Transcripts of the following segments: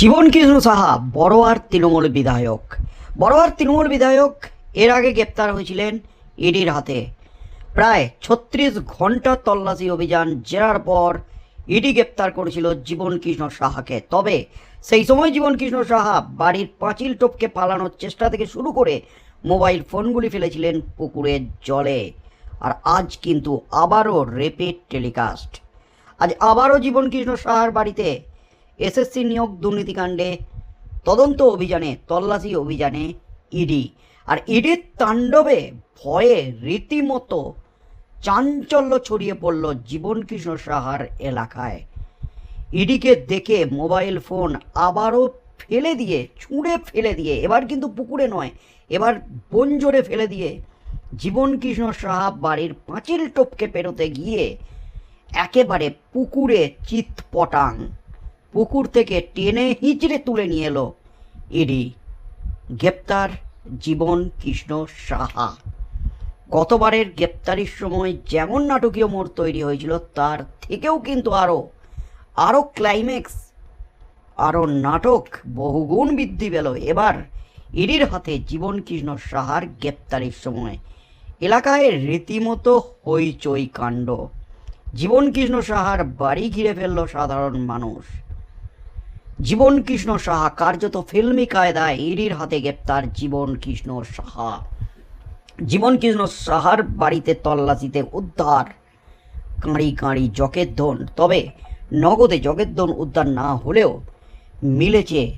জীবন কৃষ্ণ সাহা? বড়োয়ার তৃণমূল বিধায়ক। বড়োয়ার তৃণমূল বিধায়ক এর আগে গ্রেপ্তার হয়েছিলেন ইডির হাতে। প্রায় ছত্রিশ ঘণ্টা তল্লাশি অভিযান জেরার পর ইডি গ্রেপ্তার করেছিল জীবন কৃষ্ণ সাহাকে। তবে সেই সময় জীবন কৃষ্ণ সাহা বাড়ির পাঁচিল টপকে পালানোর চেষ্টা থেকে শুরু করে মোবাইল ফোনগুলি ফেলেছিলেন পুকুরের জলে। আর আজ কিন্তু আবারও রেপিড টেলিকাস্ট আজ আবারও জীবন কৃষ্ণ সাহার বাড়িতে এসএসসি নিয়োগ দুর্নীতিকাণ্ডে তদন্ত অভিযানে, তল্লাশি অভিযানে ইডি আর ইডির তাণ্ডবে ভয়ে রীতিমতো চাঞ্চল্য ছড়িয়ে পড়ল জীবন কৃষ্ণ সাহার এলাকায়। ইডিকে দেখে মোবাইল ফোন আবারও ফেলে দিয়ে, ছুঁড়ে ফেলে দিয়ে, এবার কিন্তু পুকুরে নয়, এবার বনজোরে ফেলে দিয়ে জীবন কৃষ্ণ সাহা বাড়ির পাঁচিল টপকে পেরোতে গিয়ে একেবারে পুকুরে চিত পটাং পুকুর থেকে টেনে হিঁচড়ে তুলে নিয়ে এলো। ইডি গ্রেপ্তার জীবন কৃষ্ণ সাহা। গতবারের গ্রেপ্তারির সময় যেমন নাটকীয় মোড় তৈরি হয়েছিল, তার থেকেও কিন্তু আরও আরও ক্লাইম্যাক্স আরও নাটক বহুগুণ বৃদ্ধি পেল। এবার ইডির হাতে জীবন কৃষ্ণ সাহার গ্রেপ্তারির সময়। এলাকায় রীতিমতো হইচই কাণ্ড। জীবন কৃষ্ণ সাহার বাড়ি ঘিরে ফেলল সাধারণ মানুষ। জীবন কৃষ্ণ সাহা, কার্যত ফিল্মি কায়দায় ইডির হাতে গ্রেপ্তার জীবন কৃষ্ণ সাহা। জীবন কৃষ্ণ সাহার বাড়িতে তল্লাশিতে উদ্ধার। কাঁড়ি কাঁড়ি জকের ধন তবে নগদে জকের ধন উদ্ধার না হলেও মিলেছে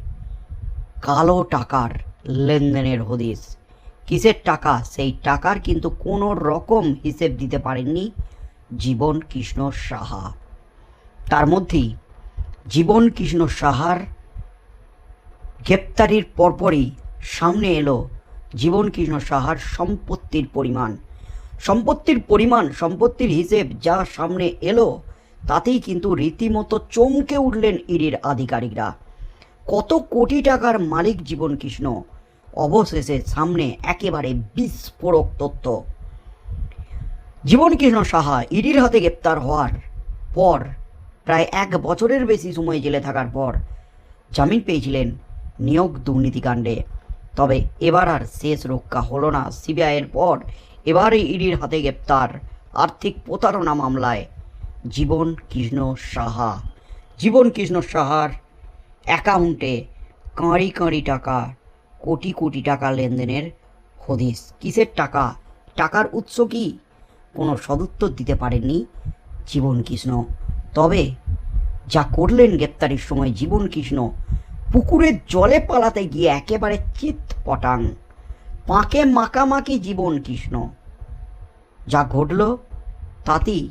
কালো টাকার লেনদেনের হদিস কিসের টাকা? সেই টাকার কিন্তু কোনো রকম হিসেব দিতে পারেননি জীবন কৃষ্ণ সাহা। তার মধ্যেই জীবন কৃষ্ণ সাহার গ্রেপ্তারির পরপরই সামনে এলো জীবন কৃষ্ণ সাহার সম্পত্তির পরিমাণ। সম্পত্তির পরিমাণ, সম্পত্তির হিসেব যা সামনে এলো, তাতেই কিন্তু রীতিমতো চমকে উঠলেন ইডির আধিকারিকরা। কত কোটি টাকার মালিক জীবন কৃষ্ণ, অবশেষে সামনে একেবারে বিস্ফোরক তথ্য জীবন কৃষ্ণ সাহা ইডির হাতে গ্রেপ্তার হওয়ার পর প্রায় এক বছরের বেশি সময় জেলে থাকার পর জামিন পেয়েছিলেন নিয়োগ দুর্নীতিকাণ্ডে তবে এবার আর শেষ রক্ষা হলো না সিবিআইয়ের পর। এবারে ইডির হাতে গ্রেপ্তার আর্থিক প্রতারণা মামলায় জীবন কৃষ্ণ সাহা। জীবন কৃষ্ণ সাহার অ্যাকাউন্টে কাঁড়ি কাঁড়ি টাকা, কোটি কোটি টাকা লেনদেনের হদিস কিসের টাকা? টাকার উৎস কি? কোনো সদুত্তর দিতে পারেননি জীবন কৃষ্ণ। তবে যা করলেন গ্রেপ্তারির সময় জীবন কৃষ্ণ, পুকুরের জলে পালাতে গিয়ে একেবারে চিত পটাং। পাঁকে মাকামাকি জীবন কৃষ্ণ। যা ঘটল তাতেই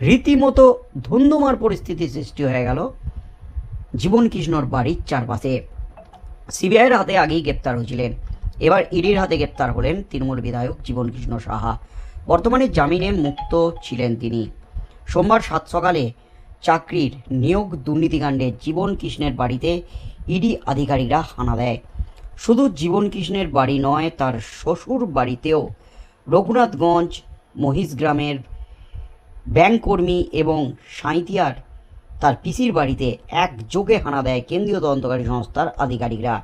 রীতিমতো ধুন্ধুমার পরিস্থিতি সৃষ্টি হয়ে গেল জীবন কৃষ্ণর বাড়ির চারপাশে। সিবিআইয়ের হাতে আগেই গ্রেপ্তার হয়েছিলেন। এবার ইডির হাতে গ্রেপ্তার হলেন তৃণমূল বিধায়ক জীবন কৃষ্ণ সাহা। বর্তমানে জামিনে মুক্ত ছিলেন তিনি। সোমবার সাত সকালে চাকরির নিয়োগ দুর্নীতিকাণ্ডে জীবন কৃষ্ণের বাড়িতে ইডি আধিকারিকরা হানা দেয়। শুধু জীবন কৃষ্ণের বাড়ি নয়, তার শ্বশুর বাড়িতেও রঘুনাথগঞ্জ, মহিষগ্রামের ব্যাংক কর্মী এবং সাঁইতিয়ার তার পিসির বাড়িতে একযোগে হানা দেয় কেন্দ্রীয় তদন্তকারী সংস্থার আধিকারিকরা।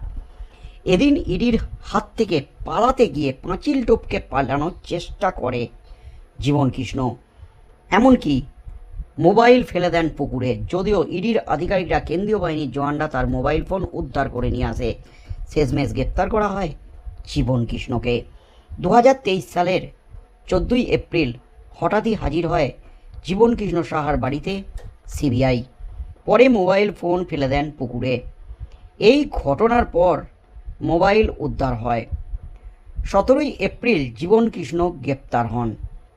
এদিন ইডির হাত থেকে পালাতে গিয়ে পাঁচিল টোপকে পালানোর চেষ্টা করে জীবন কৃষ্ণ। এমনকি মোবাইল ফেলে দেন পুকুরে। যদিও ইডির আধিকারিকরা কেন্দ্রীয় বাহিনীর জওয়ানরা তার মোবাইল ফোন উদ্ধার করে নিয়ে আসে। শেষমেশ গ্রেপ্তার করা হয় জীবন কৃষ্ণকে। দু হাজার তেইশ সালের চোদ্দোই এপ্রিল হঠাৎই হাজির হয় জীবন কৃষ্ণ সাহার বাড়িতে সিবিআই। পরে মোবাইল ফোন ফেলে দেন পুকুরে। এই ঘটনার পর মোবাইল উদ্ধার হয়। সতেরোই এপ্রিল জীবন কৃষ্ণ গ্রেপ্তার হন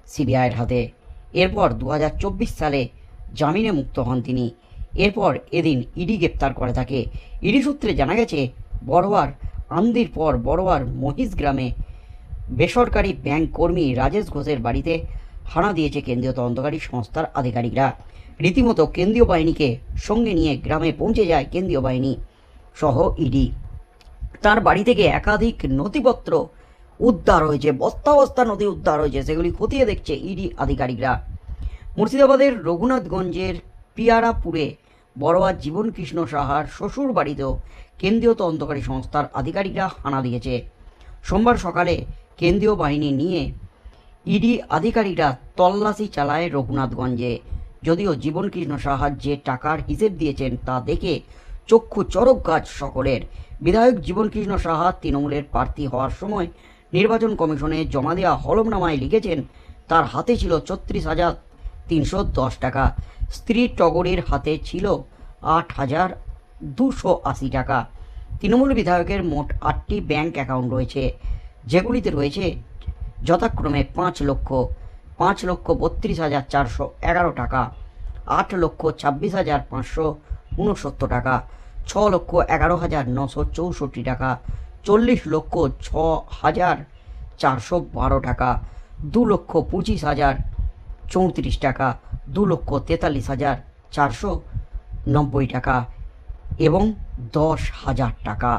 সিবিআইয়ের হাতে। এরপর দু হাজার চব্বিশ সালে জামিনে মুক্ত হন তিনি। এরপর এদিন ইডি গ্রেপ্তার করে থাকে ইডি সূত্রে জানা গেছে, বড়োয়ার আন্দির পর বড়োয়ার মহিষ গ্রামে বেসরকারি ব্যাংক কর্মী রাজেশ ঘোষের বাড়িতে হানা দিয়েছে কেন্দ্রীয় তদন্তকারী সংস্থার আধিকারিকরা। রীতিমতো কেন্দ্রীয় বাহিনীকে সঙ্গে নিয়ে গ্রামে পৌঁছে যায় কেন্দ্রীয় বাহিনী সহ ইডি। তার বাড়ি থেকে একাধিক নথিপত্র উদ্ধার হয়েছে বস্তা বস্তা নথি উদ্ধার হয়েছে, সেগুলি খতিয়ে দেখছে ইডি আধিকারিকরা। মুর্শিদাবাদের রঘুনাথগঞ্জের পিয়ারাপুরে বড়োয়া জীবন কৃষ্ণ সাহার শ্বশুর বাড়িতেও কেন্দ্রীয় তদন্তকারী সংস্থার আধিকারিকরা হানা দিয়েছে। সোমবার সকালে কেন্দ্রীয় বাহিনী নিয়ে ইডি আধিকারিকরা তল্লাশি চালায় রঘুনাথগঞ্জে। যদিও জীবন কৃষ্ণ সাহার যে টাকার হিসেব দিয়েছেন তা দেখে চক্ষু চরক কাজ সকলের। বিধায়ক জীবন কৃষ্ণ সাহা তৃণমূলের প্রার্থী হওয়ার সময় নির্বাচন কমিশনে জমা দেওয়া হলমনামায় লিখেছেন, তার হাতে ছিল ছত্রিশ হাজার তিনশো দশ টাকা, স্ত্রী টগরের হাতে ছিল আট হাজার দুশো আশি টাকা। তৃণমূল বিধায়কের মোট আটটি ব্যাংক অ্যাকাউন্ট রয়েছে, যেগুলিতে রয়েছে যথাক্রমে পাঁচ লক্ষ পাঁচ লক্ষ বত্রিশ হাজার চারশো এগারো টাকা, আট লক্ষ ছাব্বিশ হাজার পাঁচশো উনসত্তর টাকা, ছ লক্ষ এগারো হাজার নশো চৌষট্টি টাকা চল্লিশ লক্ষ ছ হাজার চারশো বারো টাকা, দু লক্ষ পঁচিশ হাজার চৌত্রিশ টাকা, দু লক্ষ তেতাল্লিশ হাজার চারশো নব্বই টাকা এবং দশ হাজার টাকা।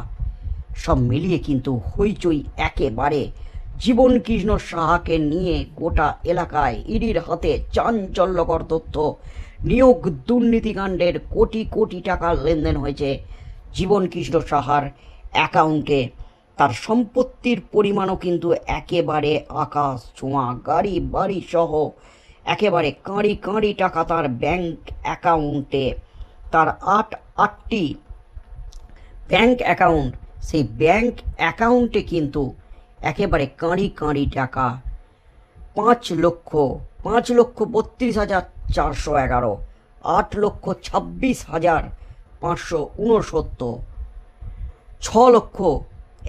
সব মিলিয়ে কিন্তু হইচই একেবারে। জীবন কৃষ্ণ সাহাকে নিয়ে গোটা এলাকায় ইডির হাতে চাঞ্চল্যকর তথ্য। নিয়োগ দুর্নীতিকাণ্ডের কোটি কোটি টাকা লেনদেন হয়েছে। জীবন কৃষ্ণ সাহার অ্যাকাউন্টে তার সম্পত্তির পরিমাণও কিন্তু একেবারে আকাশ ছোঁয়া, গাড়ি, বাড়ি সহ একেবারে কাঁড়ি কাঁড়ি টাকা তার ব্যাংক অ্যাকাউন্টে তার আট, আটটি ব্যাংক অ্যাকাউন্ট সেই ব্যাংক অ্যাকাউন্টে কিন্তু একেবারে কাঁড়ি কাঁড়ি টাকা, পাঁচ লক্ষ পাঁচ লক্ষ বত্রিশ হাজার চারশো এগারো, আট লক্ষ ছাব্বিশ হাজার পাঁচশো উনসত্তর। ছ লক্ষ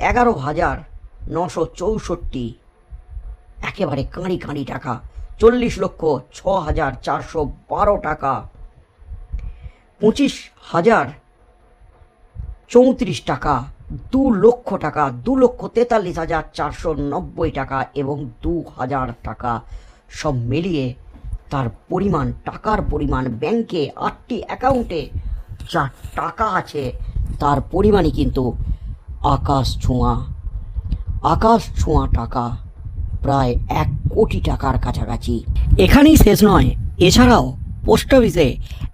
এগারো হাজার নশো চৌষট্টি। একেবারে কাঁড়ি কাঁড়ি টাকা। চল্লিশ লক্ষ ছ হাজার চারশো বারো টাকা। পঁচিশ হাজার চৌত্রিশ টাকা। দু লক্ষ টাকা, দু লক্ষ তেতাল্লিশ হাজার চারশো নব্বই টাকা এবং দু হাজার টাকা। সব মিলিয়ে তার পরিমাণ, টাকার পরিমাণ ব্যাংকে আটটি অ্যাকাউন্টে যা টাকা আছে তার পরিমাণই কিন্তু আকাশ ছোঁয়া। আকাশ ছোঁয়া টাকা প্রায় এক কোটি টাকার কাছাকাছি। এখানেই শেষ নয়, এছাড়াও পোস্ট অফিসে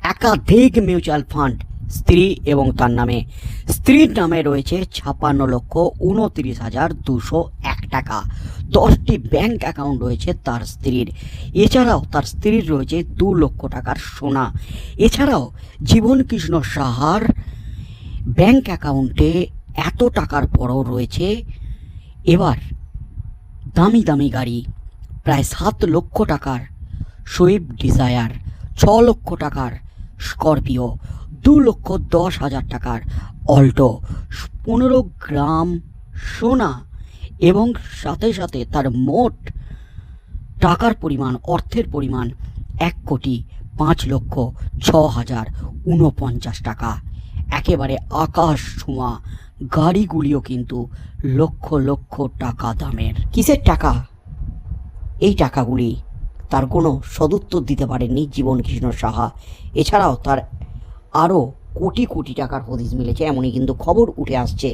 একাধিক মিউচুয়াল ফান্ড, স্ত্রী এবং তার নামে। স্ত্রীর নামে রয়েছে ছাপ্পান্ন লক্ষ উনত্রিশ হাজার দুশো এক টাকা। দশটি ব্যাংক অ্যাকাউন্ট রয়েছে তার স্ত্রীর। এছাড়াও তার স্ত্রীর রয়েছে দু লক্ষ টাকার সোনা। এছাড়াও জীবন কৃষ্ণ সাহার ব্যাংক অ্যাকাউন্টে এত টাকার পরও রয়েছে। এবার দামি দামি গাড়ি, প্রায় সাত লক্ষ টাকার সুইফট ডিজায়ার, ছ লক্ষ টাকার স্করপিও, দু লক্ষ দশ হাজার টাকার অল্টো, পনেরো গ্রাম সোনা এবং সাথে সাথে তার মোট টাকার পরিমাণ, অর্থের পরিমাণ এক কোটি পাঁচ লক্ষ ছ হাজার উনপঞ্চাশ টাকা। একেবারে আকাশ ছোঁয়া গাড়িগুলিও কিন্তু লক্ষ লক্ষ টাকা দামের। কিসের টাকা? এই টাকাগুলি তার কোনো সদুত্তর দিতে পারেননি জীবন কৃষ্ণ সাহা। এছাড়াও তার আরও কোটি কোটি টাকার হদিস মিলেছে, এমনই কিন্তু খবর উঠে আসছে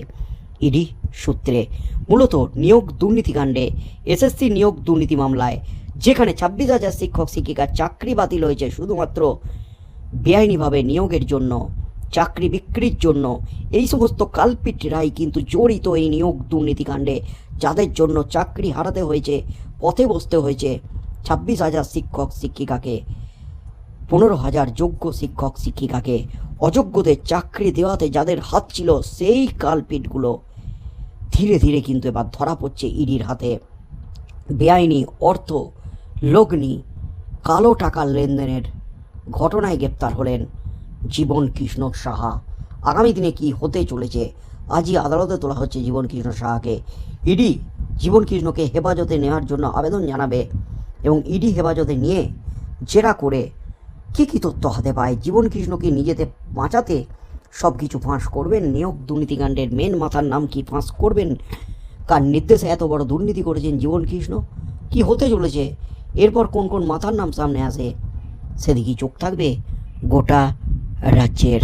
ইডি সূত্রে। মূলত নিয়োগ দুর্নীতিকাণ্ডে, এসএসসি নিয়োগ দুর্নীতি মামলায়, যেখানে ছাব্বিশ হাজার শিক্ষক শিক্ষিকার চাকরি বাতিল হয়েছে শুধুমাত্র বেআইনিভাবে নিয়োগের জন্য। চাকরি বিক্রির জন্য। এই সমস্ত কালপিটরাই কিন্তু জড়িত এই নিয়োগ দুর্নীতিকাণ্ডে, যাদের জন্য চাকরি হারাতে হয়েছে, পথে বসতে হয়েছে ছাব্বিশ হাজার শিক্ষক শিক্ষিকাকে, পনেরো হাজার যোগ্য শিক্ষক শিক্ষিকাকে। অযোগ্যদের চাকরি দেওয়াতে যাদের হাত ছিল সেই কালপিটগুলো ধীরে ধীরে কিন্তু এবার ধরা পড়ছে ইডির হাতে। বেআইনি অর্থ, লগ্নি, কালো টাকার লেনদেনের ঘটনায় গ্রেপ্তার হলেন জীবন কৃষ্ণ সাহা। আগামী দিনে কি হতে চলেছে? আজই আদালতে তোলা হচ্ছে জীবন কৃষ্ণ সাহাকে। ইডি জীবন কৃষ্ণকে হেফাজতে নেওয়ার জন্য আবেদন জানাবে এবং ইডি হেফাজতে নিয়ে জেরা করে কী কী তথ্য হাতে পায়? জীবন কৃষ্ণকে নিজেতে বাঁচাতে সব কিছু ফাঁস করবেন? নিয়োগ দুর্নীতিকাণ্ডের মেন মাথার নাম কি ফাঁস করবেন? কার নির্দেশে এত বড় দুর্নীতি করেছেন জীবন কৃষ্ণ? কি হতে চলেছে? এরপর কোন কোন মাথার নাম সামনে আসে? সেদিকেই চোখ থাকবে গোটা রাজ্যের